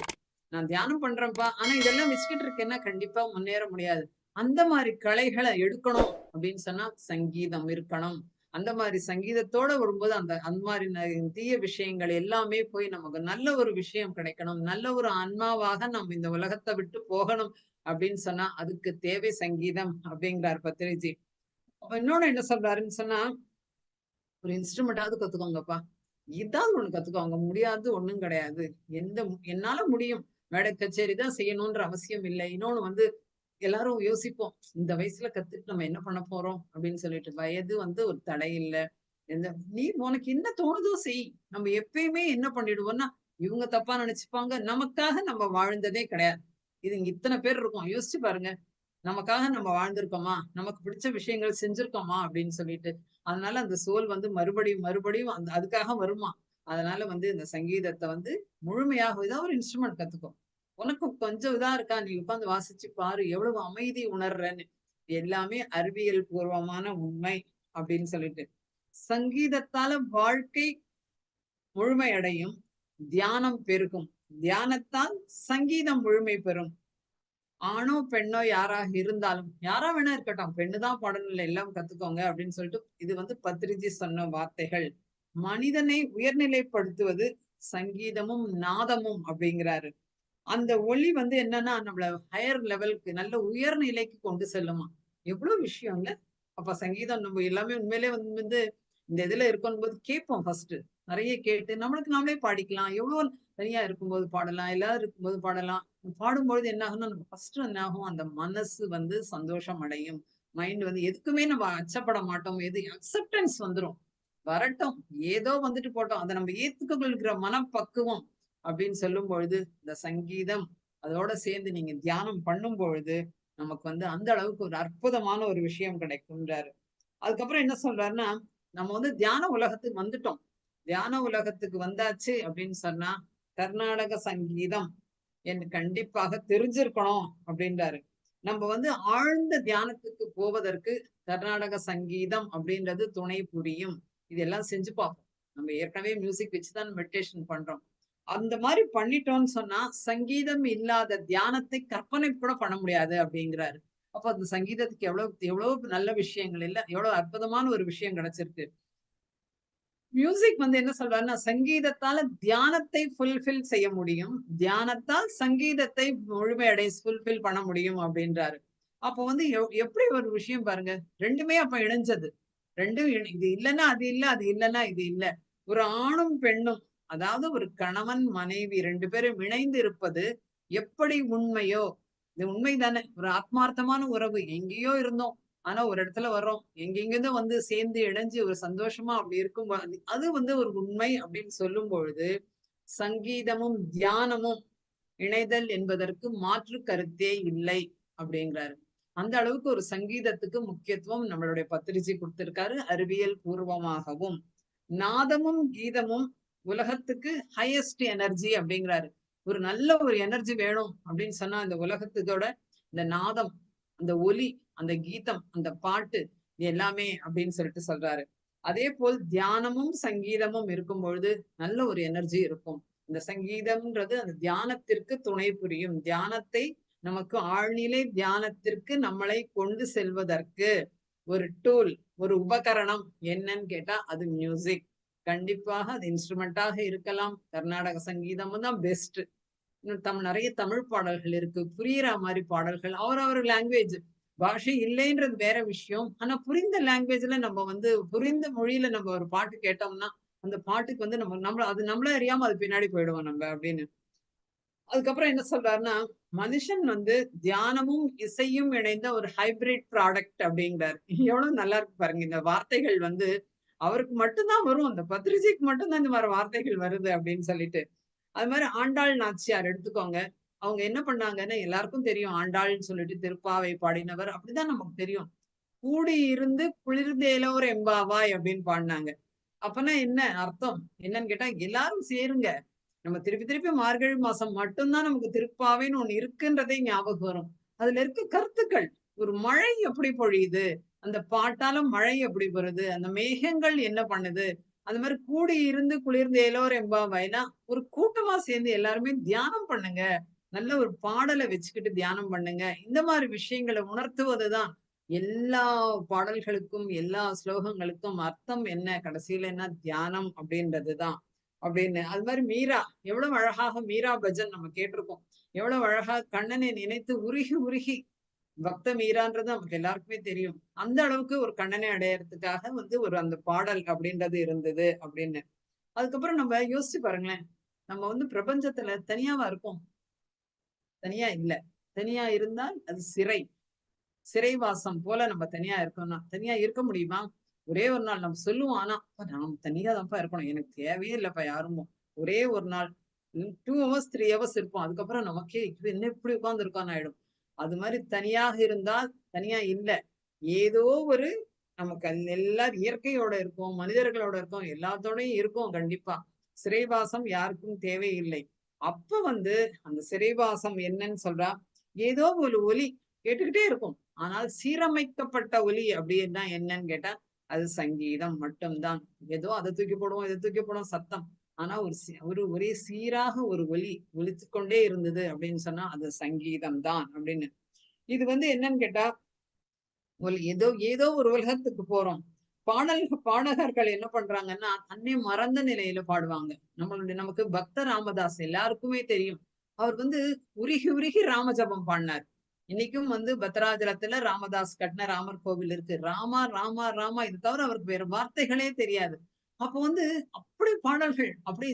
நான் தியானம் பண்றேன்ப்பா. ஆனா இதெல்லாம் வச்சுக்கிட்டு இருக்கேன்னா கண்டிப்பா முன்னேற முடியாது. அந்த மாதிரி கலைகளை எடுக்கணும் அப்படின்னு சொன்னா சங்கீதம் இருக்கணும். அந்த மாதிரி சங்கீதத்தோட வரும்போது அந்த அந்த மாதிரி தீய விஷயங்கள் எல்லாமே போய் நமக்கு நல்ல ஒரு விஷயம் கிடைக்கணும். நல்ல ஒரு ஆன்மாவாக நம்ம இந்த உலகத்தை விட்டு போகணும் அப்படின்னு சொன்னா, அதுக்கு தேவை சங்கீதம் அப்படிங்கிறார் பத்ரிஜி. அப்ப இன்னொன்னு என்ன சொல்றாருன்னு சொன்னா, ஒரு இன்ஸ்ட்ருமெண்டாவது கத்துக்கோங்கப்பா. இதாவது ஒண்ணு கத்துக்கோங்க. முடியாது ஒண்ணும் கிடையாது. எந்த என்னால முடியும். மேடை கச்சேரி தான் செய்யணும்ன்ற அவசியம் இல்லை. இன்னொன்னு வந்து எல்லாரும் யோசிப்போம். இந்த வயசுல கத்துட்டு நம்ம என்ன பண்ண போறோம்? அப்படின்னு சொல்லிட்டு. வயது வந்து ஒரு தடை இல்லை எந்த நீ உனக்கு என்ன தோணுதோ செய். நம்ம எப்பயுமே என்ன பண்ணிடுவோம்னா, இவங்க தப்பா நினைச்சுப்பாங்க. நமக்காக நம்ம வாழ்ந்ததே கிடையாது. இது இங்க இத்தனை பேர் இருக்கும் யோசிச்சு பாருங்க. நமக்காக நம்ம வாழ்ந்திருக்கோமா? நமக்கு பிடிச்ச விஷயங்கள் செஞ்சிருக்கோமா? அப்படின்னு சொல்லிட்டு. அதனால அந்த சோல் வந்து மறுபடியும், மறுபடியும் அந்த அதுக்காக வருமா. அதனால வந்து இந்த சங்கீதத்தை வந்து முழுமையாக ஏதாவது ஒரு இன்ஸ்ட்ருமெண்ட் கத்துக்கும் உனக்கு கொஞ்சம் இதா இருக்கா? நீ உட்கார்ந்து வாசிச்சு பாரு. எவ்வளவு அமைதி உணர்றன்னு. எல்லாமே அறிவியல் பூர்வமான உண்மை அப்படின்னு சொல்லிட்டு. சங்கீதத்தால வாழ்க்கை முழுமையடையும். தியானம் பெருகும். தியானத்தால் சங்கீதம் முழுமை பெறும். ஆணோ, பெண்ணோ யாராக இருந்தாலும், யாரா வேணா இருக்கட்டும். பெண்ணுதான் பாடணும் எல்லாம் கத்துக்கோங்க அப்படின்னு சொல்லிட்டு, இது வந்து பத்ரிஜி சொன்ன வார்த்தைகள். மனிதனை உயர்நிலைப்படுத்துவது சங்கீதமும், நாதமும் அப்படிங்கிறாரு. அந்த ஒளி வந்து என்னன்னா, நம்மள ஹையர் லெவலுக்கு நல்ல உயர் நிலைக்கு கொண்டு செல்லுமா எவ்வளவு விஷயம்ல. அப்ப சங்கீதம் நம்ம எல்லாமே உண்மையிலே வந்து வந்து இந்த இதுல இருக்கும்போது கேட்போம் ஃபர்ஸ்ட் நிறைய கேட்டு நம்மளுக்கு நாமளே பாடிக்கலாம். எவ்வளோ தனியா இருக்கும்போது பாடலாம். எல்லாரும் இருக்கும்போது பாடலாம். பாடும்பொழுது என்ன ஆகும்னா, நம்ம ஃபர்ஸ்ட் என்ன ஆகும்? அந்த மனசு வந்து சந்தோஷம் அடையும். மைண்ட் வந்து எதுக்குமே நம்ம அச்சப்பட மாட்டோம். எது அக்செப்டன்ஸ் வந்துரும். வரட்டும். ஏதோ வந்துட்டு போட்டோம். அதை நம்ம ஏத்துக்கொள்கிற மனப்பக்குவம் அப்படின்னு சொல்லும் பொழுது, இந்த சங்கீதம் அதோட சேர்ந்து நீங்க தியானம் பண்ணும் பொழுது, நமக்கு வந்து அந்த அளவுக்கு ஒரு அற்புதமான ஒரு விஷயம் கிடைக்கும்ன்றாரு. அதுக்கப்புறம் என்ன சொல்றாருன்னா, நம்ம வந்து தியான உலகத்துக்கு வந்துட்டோம். தியான உலகத்துக்கு வந்தாச்சு அப்படின்னு சொன்னா, கர்நாடக சங்கீதம் என்று கண்டிப்பாக தெரிஞ்சிருக்கணும் அப்படின்றாரு. நம்ம வந்து ஆழ்ந்த தியானத்துக்கு போவதற்கு கர்நாடக சங்கீதம் அப்படின்றது துணை புரியும் இதெல்லாம் செஞ்சு பார்ப்போம் நம்ம ஏற்கனவே மியூசிக் வச்சுதான் மெடிடேஷன் பண்றோம் அந்த மாதிரி பண்ணிட்டோம்னு சொன்னா சங்கீதம் இல்லாத தியானத்தை கற்பனை கூட பண்ண முடியாது அப்படிங்கிறாரு. அப்ப அந்த சங்கீதத்துக்கு எவ்வளவு எவ்வளவு நல்ல விஷயங்கள் இல்ல எவ்வளவு அற்புதமான ஒரு விஷயம் கிடைச்சிருக்கு. மியூசிக் வந்து என்ன சொல்றாருன்னா சங்கீதத்தால தியானத்தை ஃபுல்ஃபில் செய்ய முடியும். தியானத்தால் சங்கீதத்தை முழுமையடை ஃபுல்ஃபில் பண்ண முடியும் அப்படின்றாரு. அப்போ வந்து எப்படி ஒரு விஷயம் பாருங்க ரெண்டுமே அப்ப இணைஞ்சது. ரெண்டும் இது இல்லைன்னா அது இல்ல அது இல்லைன்னா இது இல்ல. ஒரு ஆணும் பெண்ணும் அதாவது ஒரு கணவன் மனைவி ரெண்டு பேரும் இணைந்து இருப்பது எப்படி உண்மையோ? இது உண்மைதானே. ஒரு ஆத்மார்த்தமான உறவு. எங்கேயோ இருந்தோம். ஆனா ஒரு இடத்துல வர்றோம். எங்கெங்கிருந்து வந்து சேர்ந்து இணைஞ்சு ஒரு சந்தோஷமா அப்படி இருக்கும் அது வந்து ஒரு உண்மை அப்படின்னு சொல்லும் பொழுது சங்கீதமும் தியானமும் இணைதல் என்பதற்கு மாற்று கருத்தே இல்லை அப்படிங்கிறாரு. அந்த அளவுக்கு ஒரு சங்கீதத்துக்கு முக்கியத்துவம் நம்மளுடைய பத்திரிச்சி கொடுத்திருக்காரு. அறிவியல் பூர்வமாகவும். நாதமும் கீதமும் உலகத்துக்கு ஹையஸ்ட் எனர்ஜி அப்படிங்கிறாரு. ஒரு நல்ல ஒரு எனர்ஜி வேணும் அப்படின்னு சொன்னா அந்த உலகத்துக்கோட இந்த நாதம் அந்த ஒலி அந்த கீதம் அந்த பாட்டு எல்லாமே அப்படின்னு சொல்லிட்டு சொல்றாரு. அதே போல் தியானமும் சங்கீதமும் இருக்கும் பொழுது நல்ல ஒரு எனர்ஜி இருக்கும். இந்த சங்கீதம்ன்றது அந்த தியானத்திற்கு துணை புரியும். தியானத்தை நமக்கு ஆழ்நிலை தியானத்திற்கு நம்மளை கொண்டு செல்வதற்கு ஒரு டூல் ஒரு உபகரணம் என்னன்னு கேட்டா அது மியூசிக் கண்டிப்பாக அது இன்ஸ்ட்ருமெண்டாக இருக்கலாம். கர்நாடக சங்கீதமும் தான் பெஸ்ட் தமிழ் நிறைய தமிழ் பாடல்கள் இருக்கு. புரியுற மாதிரி பாடல்கள் அவர் அவர் லாங்குவேஜ் பாஷை இல்லைன்றது வேற விஷயம். ஆனா புரிந்த லாங்குவேஜ்ல நம்ம வந்து புரிந்த மொழியில நம்ம ஒரு பாட்டு கேட்டோம்னா அந்த பாட்டுக்கு வந்து நம்ம நம்மள அது நம்மளே அறியாம அது பின்னாடி போயிடுவோம் நம்ம அப்படின்னு. அதுக்கப்புறம் என்ன சொல்றாருன்னா மனுஷன் வந்து தியானமும் இசையும் இணைந்த ஒரு ஹைபிரிட் ப்ராடக்ட் அப்படிங்கிறார். எவ்வளவு நல்லா இருக்கு பாருங்க இந்த வார்த்தைகள் வந்து அவருக்கு மட்டும்தான் வரும். அந்த பத்ரிஜிக்கு மட்டும்தான் இந்த மாதிரி வார்த்தைகள் வருது அப்படின்னு சொல்லிட்டு. அது மாதிரி ஆண்டாள் நாச்சியார் எடுத்துக்கோங்க. அவங்க என்ன பண்ணாங்கன்னா எல்லாருக்கும் தெரியும் ஆண்டாள்னு சொல்லிட்டு திருப்பாவை பாடினவர். அப்படிதான் நமக்கு தெரியும். கூடி இருந்து குளிர்ந்தேலோர் எம்பாவாய் அப்படின்னு பாடினாங்க. அப்பனா என்ன அர்த்தம்? என்னன்னு கேட்டா எல்லாரும் சேருங்க. நம்ம திருப்பி திருப்பி மார்கழி மாசம் மட்டும்தான் நமக்கு திருப்பாவைன்னு ஒண்ணு இருக்குன்றதே ஞாபகம் வரும். அதுல இருக்க கருத்துக்கள் ஒரு மழை எப்படி பொழியுது? அந்த பாட்டால மழை எப்படி வருது? அந்த மேகங்கள் என்ன பண்ணுது? அந்த மாதிரி கூடி இருந்து குளிர்ந்த எல்லோரும் எம்பாவாய்னா ஒரு கூட்டமா சேர்ந்து எல்லாருமே தியானம் பண்ணுங்க. நல்ல ஒரு பாடலை வச்சுக்கிட்டு தியானம் பண்ணுங்க. இந்த மாதிரி விஷயங்களை உணர்த்துவதுதான் எல்லா பாடல்களுக்கும் எல்லா ஸ்லோகங்களுக்கும் அர்த்தம் என்ன? கடைசியில என்ன? தியானம் அப்படின்றதுதான் அப்படின்னு. அது மாதிரி மீரா எவ்வளவு அழகாக மீரா பஜன் நம்ம கேட்டிருக்கோம். எவ்வளவு அழகா கண்ணனை நினைத்து உருகி உருகி பக்த மீரான்றது நமக்கு எல்லாருக்குமே தெரியும். அந்த அளவுக்கு ஒரு கண்ணனை அடையறதுக்காக வந்து ஒரு அந்த பாடல் அப்படின்றது இருந்தது அப்படின்னு. அதுக்கப்புறம் நம்ம யோசிச்சு பாருங்களேன். நம்ம வந்து பிரபஞ்சத்துல தனியாவா இருக்கோம். தனியா இல்ல. தனியா இருந்தால் அது சிறை. சிறைவாசம் போல நம்ம தனியா இருக்கோம்னா தனியா இருக்க முடியுமா? ஒரே ஒரு நாள் நம்ம சொல்லுவோம். ஆனா நாம் தனியா தான்ப்பா இருக்கணும். எனக்கு தேவையே இல்லப்பா யாரும். ஒரே ஒரு நாள் டூ ஹவர்ஸ் த்ரீ ஹவர்ஸ் இருப்போம். அதுக்கப்புறம் நமக்கே என்ன இப்படி உட்கார்ந்து ஆயிடும். அது மாதிரி தனியாக இருந்தால் தனியா இல்லை. ஏதோ ஒரு நமக்கு எல்லாரும் இயற்கையோட இருக்கும் மனிதர்களோட இருக்கும் எல்லாத்தோடையும் இருக்கும் கண்டிப்பா. சிறைவாசம் யாருக்கும் தேவையில்லை. அப்ப வந்து அந்த சிறைவாசம் என்னன்னு சொல்றா? ஏதோ ஒரு ஒலி கேட்டுக்கிட்டே இருக்கும். ஆனால் சீரமைக்கப்பட்ட ஒலி அப்படின்னா என்னன்னு கேட்டா அது சங்கீதம் மட்டும்தான். ஏதோ அதை தூக்கி போடுவோம் இதை தூக்கி போடுவோம் சத்தம். ஆனா ஒரு ஒரு ஒரே சீராக ஒரு ஒலி ஒலித்து கொண்டே இருந்தது அப்படின்னு சொன்னா அது சங்கீதம் தான் அப்படின்னு. இது வந்து என்னன்னு கேட்டா ஏதோ ஏதோ ஒரு உலகத்துக்கு போறோம். பாடல் பாடகர்கள் என்ன பண்றாங்கன்னா அன்னை மறந்த நிலையில பாடுவாங்க. நம்மளுடைய நமக்கு பக்த ராமதாஸ் எல்லாருக்குமே தெரியும். அவர் வந்து உருகி உருகி ராமஜபம் பாடினார். இன்னைக்கும் வந்து பத்ராஜலத்துல ராமதாஸ் கட்டின ராமர் கோவில் இருக்கு. ராமா ராமா ராமா இது தவிர அவருக்கு வேற வார்த்தைகளே தெரியாது. அப்ப வந்து அப்படி பாடல்கள் அப்படி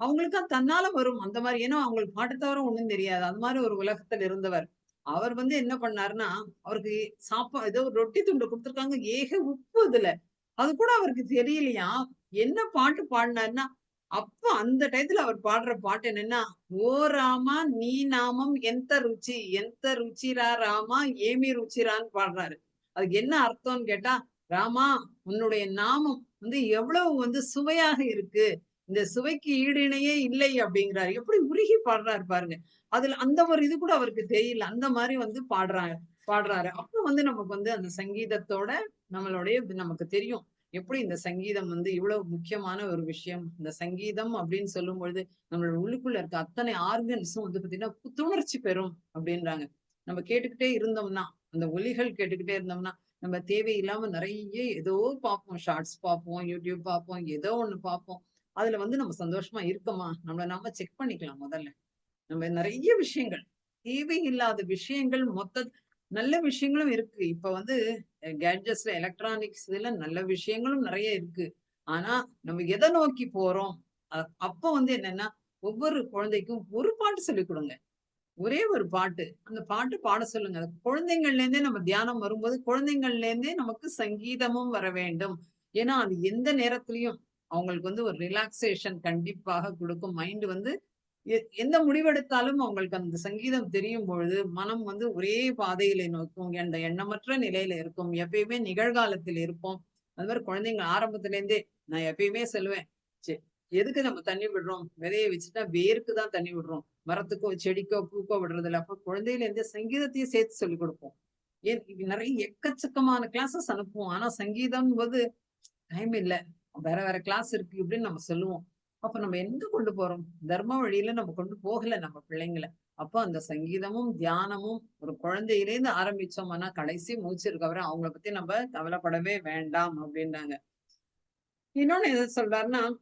அவங்களுக்கு தன்னால வரும். அந்த மாதிரி ஏன்னா அவங்களுக்கு பாட்டு தவிர ஒண்ணும் தெரியாது. அது மாதிரி ஒரு உலகத்துல இருந்தவர். அவர் வந்து என்ன பண்ணாருன்னா அவருக்கு சாப்பா ஏதோ ரொட்டி துண்டு கொடுத்துருக்காங்க. ஏக உப்பு இதுல அது கூட அவருக்கு தெரியலையா? என்ன பாட்டு பாடினாருன்னா அப்ப அந்த டயத்துல அவர் பாடுற பாட்டு என்னன்னா ஓ ராமா நீ நாமம் எந்த ருச்சி எந்த ருச்சிரா ராமா ஏமி ருச்சிரான்னு பாடுறாரு. அதுக்கு என்ன அர்த்தம்னு கேட்டா ராமா உன்னுடைய நாமம் வந்து எவ்வளவு வந்து சுவையாக இருக்கு இந்த சுவைக்கு ஈடு இணையே இல்லை அப்படிங்கிறாரு எப்படி உருகி பாடுறாரு பாருங்க அதுல அந்த ஒரு இது கூட அவருக்கு தெரியல அந்த மாதிரி வந்து பாடுறாங்க பாடுறாரு. அப்ப வந்து நமக்கு வந்து அந்த சங்கீதத்தோட நம்மளுடைய நமக்கு தெரியும். எப்படி இந்த சங்கீதம் வந்து இவ்வளவு முக்கியமான ஒரு விஷயம். இந்த சங்கீதம் அப்படின்னு சொல்லும்பொழுது, நம்மளோட உள்ளுக்குள்ள இருக்க அத்தனை ஆர்கன்ஸும் வந்து பாத்தீங்கன்னா புத்துணர்ச்சி பெறும் அப்படின்றாங்க. நம்ம கேட்டுக்கிட்டே இருந்தோம்னா, அந்த ஒலிகள் கேட்டுக்கிட்டே இருந்தோம்னா, நம்ம தேவையில்லாம நிறைய ஏதோ பார்ப்போம். ஷார்ட்ஸ் பார்ப்போம், யூடியூப் பார்ப்போம், ஏதோ ஒண்ணு பார்ப்போம். அதுல வந்து நம்ம சந்தோஷமா இருக்கோமா? நம்மள நாம செக் பண்ணிக்கலாம் முதல்ல. நம்ம நிறைய விஷயங்கள், தேவையில்லாத விஷயங்கள் மொத்த நல்ல விஷயங்களும் இருக்கு. இப்ப வந்து கேட்ஜெட்ஸ்ல எலக்ட்ரானிக்ஸ் இதுல நல்ல விஷயங்களும் நிறைய இருக்கு. ஆனா, நம்ம எதை நோக்கி போறோம்? அப்ப வந்து என்னன்னா, ஒவ்வொரு குழந்தைக்கும் ஒரு பாட்டு சொல்லிக் கொடுங்க ஒரே ஒரு பாட்டு. அந்த பாட்டு பாட சொல்லுங்க. குழந்தைங்கள்லேருந்தே நம்ம தியானம் வரும்போது, குழந்தைங்கள்லேருந்தே நமக்கு சங்கீதமும் வர வேண்டும். ஏன்னா, அது எந்த நேரத்திலயும் அவங்களுக்கு வந்து ஒரு ரிலாக்ஸேஷன் கண்டிப்பாக கொடுக்கும் மைண்ட் வந்து எ எந்த முடிவெடுத்தாலும் அவங்களுக்கு அந்த சங்கீதம் தெரியும் பொழுது, மனம் வந்து ஒரே பாதையில நோக்கும். அந்த எண்ணமற்ற நிலையில இருக்கும். எப்பயுமே நிகழ்காலத்தில் இருப்போம். அது மாதிரி குழந்தைங்க ஆரம்பத்திலேருந்தே நான் எப்பயுமே சொல்லுவேன். எதுக்கு நம்ம தண்ணி விடுறோம்? விதைய வச்சுட்டா வேருக்கு தான் தண்ணி விடுறோம். மரத்துக்கோ, செடிக்கோ, பூக்கோ விடுறது விடுறதில்ல. அப்ப குழந்தையிலேருந்து சங்கீதத்தையும் சேர்த்து சொல்லிக் கொடுப்போம் ஏன் எக்கச்சக்கமான கிளாஸஸ் அனுப்புவோம். ஆனா சங்கீதம் போது டைம் இல்ல. வேற வேற கிளாஸ் இருக்கு இப்படின்னு நம்ம சொல்லுவோம். அப்ப நம்ம எங்க கொண்டு போறோம்? தர்ம வழியில நம்ம கொண்டு போகல நம்ம பிள்ளைங்களை அப்போ அந்த சங்கீதமும், தியானமும் ஒரு குழந்தையிலேருந்து ஆரம்பிச்சோம்னா, கடைசி மூச்சு இருக்கவரை அவங்கள பத்தி நம்ம கவலைப்படவே வேண்டாம் அப்படின்றாங்க. இன்னொன்னு எது சொல்றாருன்னா,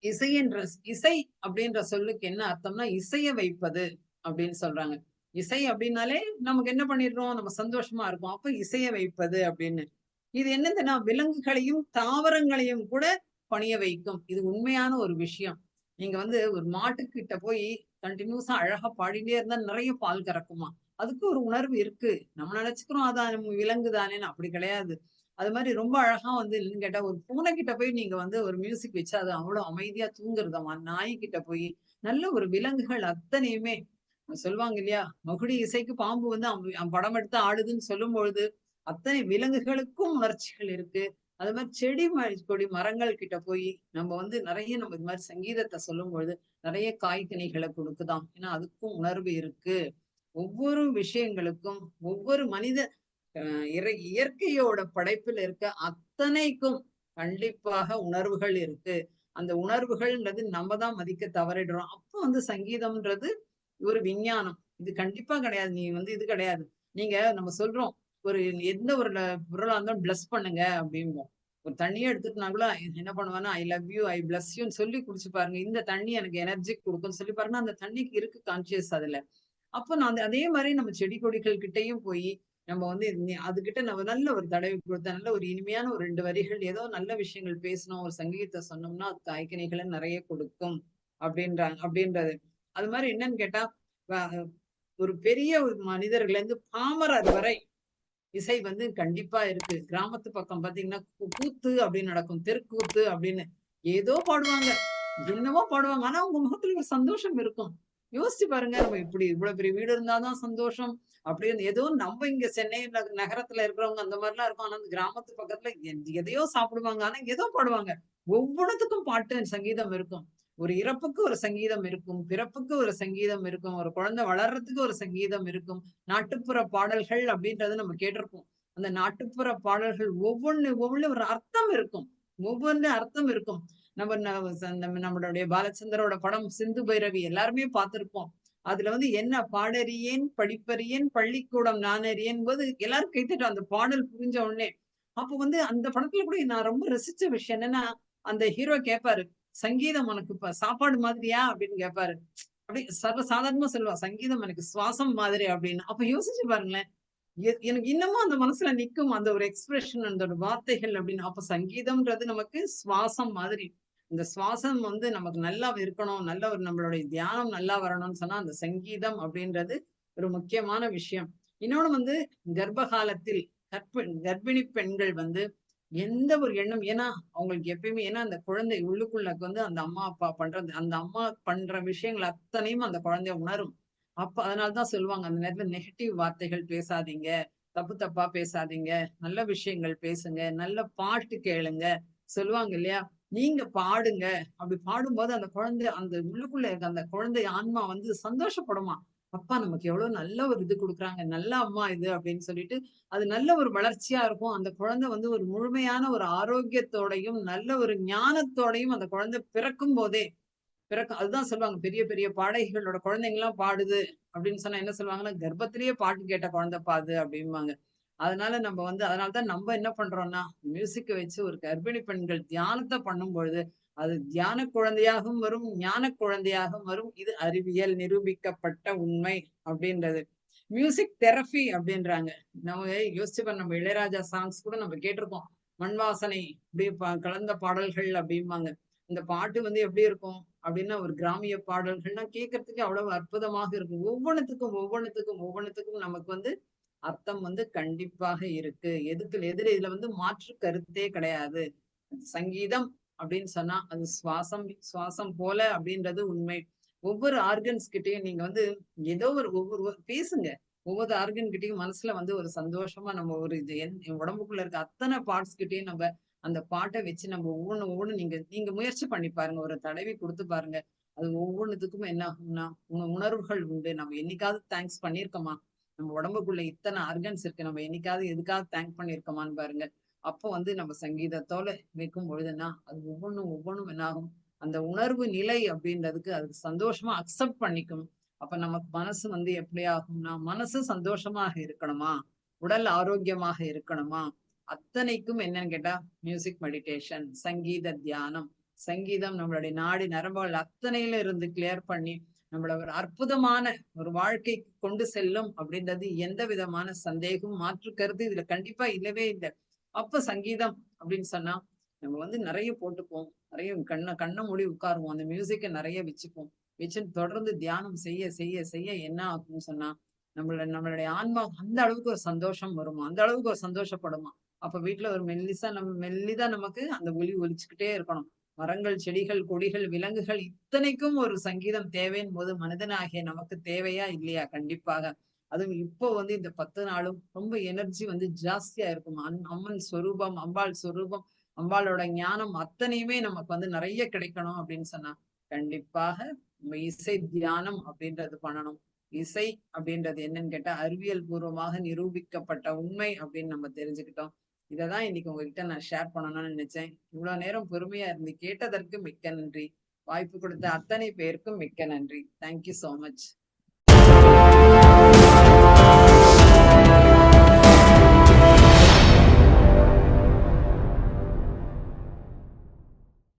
இசை என்ற இசை அப்படின்ற சொல்லுக்கு என்ன அர்த்தம்னா, இசைய வைப்பது அப்படின்னு சொல்றாங்க. இசை அப்படின்னாலே நமக்கு என்ன பண்ணிடுறோம்? நம்ம சந்தோஷமா இருக்கோம். அப்ப இசைய வைப்பது அப்படின்னு. இது என்னதுன்னா, விலங்குகளையும், தாவரங்களையும் கூட பணிய வைக்கும். இது உண்மையான ஒரு விஷயம். நீங்க வந்து ஒரு மாட்டுக்கிட்ட போய் கண்டினியூஸா அழகா பாடிட்டே இருந்தா நிறைய பால் கறக்குமாம். அதுக்கு ஒரு உணர்வு இருக்கு. நம்ம நினைச்சுக்கிறோம் அதான் நம்ம விலங்கு தானேன்னு. அப்படி கிடையாது. அது மாதிரி ரொம்ப அழகா வந்து இல்லைன்னு கேட்டா, ஒரு பூனை கிட்ட போய் நீங்க வந்து ஒரு மியூசிக் வச்சு அது அவ்வளவு அமைதியா தூங்குறதாம்மா. நாய்கிட்ட போய் நல்ல ஒரு விலங்குகள் அத்தனையுமே சொல்லுவாங்க இல்லையா? "மகுடி இசைக்கு பாம்பு வந்து படம் எடுத்து ஆடுதுன்னு" சொல்லும்பொழுது, அத்தனை விலங்குகளுக்கும் உணர்ச்சிகள் இருக்கு. அது மாதிரி செடி ம கொடி மரங்கள் கிட்ட போய் நம்ம வந்து நிறைய நம்ம இது மாதிரி சங்கீதத்தை சொல்லும் பொழுது நிறைய காய்கனிகளை கொடுக்குதாம் ஏன்னா அதுக்கும் உணர்வு இருக்கு. ஒவ்வொரு விஷயங்களுக்கும், ஒவ்வொரு மனித இயற்கையோட படைப்பில் இருக்க அத்தனைக்கும் கண்டிப்பாக உணர்வுகள் இருக்கு. அந்த உணர்வுகள்ன்றது நம்ம தான் மதிக்க தவறிடுறோம். அப்போ வந்து சங்கீதம்ன்றது ஒரு விஞ்ஞானம். இது கண்டிப்பா கிடையாது. நீ வந்து இது கிடையாது. நீங்க நம்ம சொல்றோம். ஒரு எந்த ஒரு பொருளா இருந்தாலும் பிளஸ் பண்ணுங்க அப்படிம்போம். ஒரு தண்ணியை எடுத்துட்டுனா கூட என்ன பண்ணுவேன்னா, I love you, I bless யூன்னு சொல்லி குடிச்சு பாருங்க. இந்த தண்ணி எனக்கு எனர்ஜி கொடுக்கும்னு சொல்லி பாருங்க. அந்த தண்ணிக்கு இருக்கு கான்சியஸ் அதுல. அப்போ நான் அந்த அதே மாதிரி நம்ம செடி கொடிகள் கிட்டயும் போய் நம்ம வந்து அதுகிட்ட நம்ம நல்ல ஒரு தடவை கொடுத்தா, நல்ல ஒரு இனிமையான ஒரு ரெண்டு வரிகள் ஏதோ நல்ல விஷயங்கள் பேசணும் ஒரு சங்கீதத்தை சொன்னோம்னா, அது காய்கனிகள நிறைய கொடுக்கும் அப்படின்றாங்க அப்படின்றது. அது மாதிரி என்னன்னு கேட்டா, ஒரு பெரிய ஒரு மனிதர்லேருந்து பாமரர் வரை இசை வந்து கண்டிப்பா இருக்கு. கிராமத்து பக்கம் பாத்தீங்கன்னா கூத்து அப்படின்னு நடக்கும். தெருக்கூத்து அப்படின்னு. ஏதோ பாடுவாங்க. என்னவோ பாடுவாங்க. ஆனா உங்க முகத்துல ஒரு சந்தோஷம் இருக்கும். யோசிச்சு பாருங்க. நம்ம இப்படி இவ்வளவு பெரிய வீடு இருந்தாதான் சந்தோஷம். அப்படின்னு ஏதோ நம்ம இங்க சென்னை நகரத்துல இருக்கிறவங்க அந்த மாதிரிலாம் இருக்கும். ஆனா அந்த கிராமத்து பக்கத்துல எதையோ சாப்பிடுவாங்க. ஆனா ஏதோ பாடுவாங்க. ஒவ்வொன்னுத்துக்கும் பாட்டு, சங்கீதம் இருக்கும். ஒரு இறப்புக்கு ஒரு சங்கீதம் இருக்கும். பிறப்புக்கு ஒரு சங்கீதம் இருக்கும். ஒரு குழந்தை வளர்றதுக்கு ஒரு சங்கீதம் இருக்கும். நாட்டுப்புற பாடல்கள் அப்படின்றத நம்ம கேட்டிருப்போம். அந்த நாட்டுப்புற பாடல்கள் ஒவ்வொன்னு ஒவ்வொன்னு ஒரு அர்த்தம் இருக்கும். ஒவ்வொன்னு அர்த்தம் இருக்கும். நம்ம ந நம்மளுடைய பாலச்சந்தரோட படம் சிந்து பைரவி எல்லாருமே பார்த்திருப்போம். அதுல வந்து என்ன "பாடறியேன், படிப்பறியேன், பள்ளிக்கூடம் நானறியேன் போது எல்லாரும் கை அந்த பாடல் புரிஞ்ச உடனே. அப்போ வந்து அந்த படத்துல கூட நான் ரொம்ப ரசிச்ச விஷயம் என்னன்னா, அந்த ஹீரோ கேட்பாரு. "சங்கீதம் உனக்கு இப்ப சாப்பாடு மாதிரியா?" அப்படின்னு கேட்பாரு. அப்படி சர்வசாதாரணமா சொல்லுவா. "சங்கீதம் எனக்கு சுவாசம் மாதிரி" அப்படின்னு. அப்ப யோசிச்சு பாருங்களேன். எ எனக்கு இன்னமும் அந்த மனசுல நிக்கும். அந்த ஒரு எக்ஸ்பிரஷன் அந்த ஒரு வார்த்தைகள் அப்படின்னு. அப்ப சங்கீதம்ன்றது நமக்கு சுவாசம் மாதிரி. இந்த சுவாசம் வந்து நமக்கு நல்லா இருக்கணும். நல்ல ஒரு நம்மளுடைய தியானம் நல்லா வரணும்னு சொன்னா, அந்த சங்கீதம் அப்படின்றது ஒரு முக்கியமான விஷயம். இன்னொன்னு வந்து கர்ப்ப காலத்தில் கர்ப்பிணி பெண்கள் வந்து எந்த ஒரு எண்ணம் ஏன்னா, அவங்களுக்கு எப்பயுமே ஏன்னா அந்த குழந்தை உள்ளுக்குள்ள வந்து அந்த அம்மா, அப்பா பண்றது அந்த அம்மா பண்ற விஷயங்கள் அத்தனையும் அந்த குழந்தைய உணரும். அப்ப அதனால தான் சொல்லுவாங்க, அந்த நேரத்துல நெகட்டிவ் வார்த்தைகள் பேசாதீங்க. தப்பு தப்பா பேசாதீங்க. நல்ல விஷயங்கள் பேசுங்க. நல்ல பாட்டு கேளுங்க. சொல்லுவாங்க இல்லையா? நீங்க பாடுங்க. அப்படி பாடும்போது அந்த குழந்தை அந்த உள்ளுக்குள்ள இருக்க அந்த குழந்தை ஆன்மா வந்து சந்தோஷப்படுமா அப்பா நமக்கு எவ்வளவு நல்ல ஒரு இது கொடுக்குறாங்க நல்ல அம்மா இது அப்படின்னு சொல்லிட்டு, அது நல்ல ஒரு வளர்ச்சியா இருக்கும். அந்த குழந்தை வந்து ஒரு முழுமையான ஒரு ஆரோக்கியத்தோடையும், நல்ல ஒரு ஞானத்தோடையும் அந்த குழந்தை பிறக்கும்போதே பிறக்கும் அதுதான் சொல்லுவாங்க. பெரிய பெரிய பாடகிகளோட குழந்தைங்கலாம் பாடுது அப்படின்னு சொன்னா என்ன சொல்லுவாங்கன்னா, "கர்ப்பத்திலேயே பாட்டு கேட்ட குழந்தை பாது அப்படிம்பாங்க. அதனால நம்ம வந்து அதனால தான் நம்ம என்ன பண்றோம்னா, மியூசிக்கை வச்சு ஒரு கர்ப்பிணி பெண்கள் தியானத்தை பண்ணும்பொழுது, அது தியான குழந்தையாகவும் வரும், ஞான குழந்தையாகவும் வரும். இது அறிவியல் நிரூபிக்கப்பட்ட உண்மை அப்படின்றது. மியூசிக் தெரபி அப்படின்றாங்க. நம்ம யோசிச்சு நம்ம இளையராஜா சாங்ஸ் கூட நம்ம கேட்டிருக்கோம் மண் வாசனை இப்படி கலந்த பாடல்கள் அப்படிம்பாங்க. இந்த பாட்டு வந்து எப்படி இருக்கும்? அப்படின்னா ஒரு கிராமிய பாடல்கள்லாம் கேட்கறதுக்கு அவ்வளவு அற்புதமாக இருக்கும். ஒவ்வொன்றுத்துக்கும் ஒவ்வொன்றுத்துக்கும் ஒவ்வொன்றுத்துக்கும் நமக்கு வந்து அர்த்தம் வந்து கண்டிப்பாக இருக்கு. எதுக்கு எதிர இதுல வந்து மாற்று கருத்தே கிடையாது. சங்கீதம் அப்படின்னு சொன்னா, அது சுவாசம் சுவாசம் போல அப்படின்றது உண்மை. ஒவ்வொரு ஆர்கன்ஸ் கிட்டையும் நீங்க வந்து ஏதோ ஒரு ஒவ்வொரு பேசுங்க. ஒவ்வொரு ஆர்கன் கிட்டையும் மனசுல வந்து ஒரு சந்தோஷமா நம்ம ஒரு இது என் என் உடம்புக்குள்ள இருக்க அத்தனை பார்ட்ஸ் கிட்டயும் நம்ம அந்த பாட்டை வச்சு நம்ம ஒவ்வொன்னு ஒவ்வொன்னு நீங்க நீங்க முயற்சி பண்ணி பாருங்க. ஒரு தடவி கொடுத்து பாருங்க. அது ஒவ்வொன்றுத்துக்கும் என்ன ஆகும்னா, உணர்வுகள் உண்டு. நம்ம என்னைக்காவது தேங்க்ஸ் பண்ணியிருக்கோமா? நம்ம உடம்புக்குள்ள இத்தனை ஆர்கன்ஸ் இருக்கு. நம்ம என்னைக்காவது எதுக்காக தேங்க் பண்ணிருக்கோமான்னு பாருங்க. அப்போ வந்து நம்ம சங்கீதத்தோட வைக்கும் பொழுதுன்னா, அது ஒவ்வொன்றும் ஒவ்வொன்றும் என்னாகும்? அந்த உணர்வு நிலை அப்படின்றதுக்கு அது சந்தோஷமா அக்செப்ட் பண்ணிக்கும். அப்ப நமக்கு மனசு வந்து எப்படி ஆகும்னா, மனசு சந்தோஷமாக இருக்கணுமா? உடல் ஆரோக்கியமாக இருக்கணுமா? அத்தனைக்கும் என்னன்னு கேட்டா, மியூசிக் மெடிடேஷன், சங்கீத தியானம். சங்கீதம் நம்மளுடைய நாடி நரம்புகள் அத்தனையில இருந்து கிளியர் பண்ணி, நம்மள ஒரு அற்புதமான ஒரு வாழ்க்கைக்கு கொண்டு செல்லும் அப்படின்றது எந்த விதமான சந்தேகமும், மாற்று கருத்து இதுல கண்டிப்பா இல்லவே இல்லை அப்ப சங்கீதம் அப்படின்னு சொன்னா, நம்ம வந்து நிறைய போட்டுப்போம். நிறைய கண்ண கண்ண மூடி உட்காருவோம். அந்த மியூசிக்கை நிறைய வச்சுப்போம். வச்சு தொடர்ந்து தியானம் செய்ய, செய்ய, செய்ய என்ன ஆகும்னு சொன்னா, நம்மள நம்மளுடைய ஆன்மா அந்த அளவுக்கு ஒரு சந்தோஷம் வருமா? அந்த அளவுக்கு ஒரு சந்தோஷப்படுமா? அப்ப வீட்டுல ஒரு மெல்லிசா நம்ம மெல்லிதா நமக்கு அந்த ஒலி ஒலிச்சுக்கிட்டே இருக்கணும். மரங்கள், செடிகள், கொடிகள், விலங்குகள் இத்தனைக்கும் ஒரு சங்கீதம் தேவையின் போது மனிதனாகிய நமக்கு தேவையா? இல்லையா? கண்டிப்பாக. அதுவும் இப்போ வந்து இந்த 10 நாளும் ரொம்ப எனர்ஜி வந்து ஜாஸ்தியா இருக்கும். அன் அம்மன் சொரூபம், அம்பாள் சொரூபம், அம்பாளோட ஞானம் அத்தனையுமே நமக்கு வந்து நிறைய கிடைக்கணும் அப்படின்னு சொன்னா, கண்டிப்பாக நம்ம இசை தியானம் அப்படின்றது பண்ணணும். இசை அப்படின்றது என்னன்னு கேட்டா, அறிவியல் பூர்வமாக நிரூபிக்கப்பட்ட உண்மை அப்படின்னு நம்ம தெரிஞ்சுக்கிட்டோம். இதைதான் இன்னைக்கு உங்ககிட்ட நான் ஷேர் பண்ணணும்னு நினைச்சேன். இவ்வளவு நேரம் பொறுமையா இருந்து கேட்டதற்கு மிக்க நன்றி. வாய்ப்பு கொடுத்த அத்தனை பேருக்கும் மிக்க நன்றி. Thank you so much.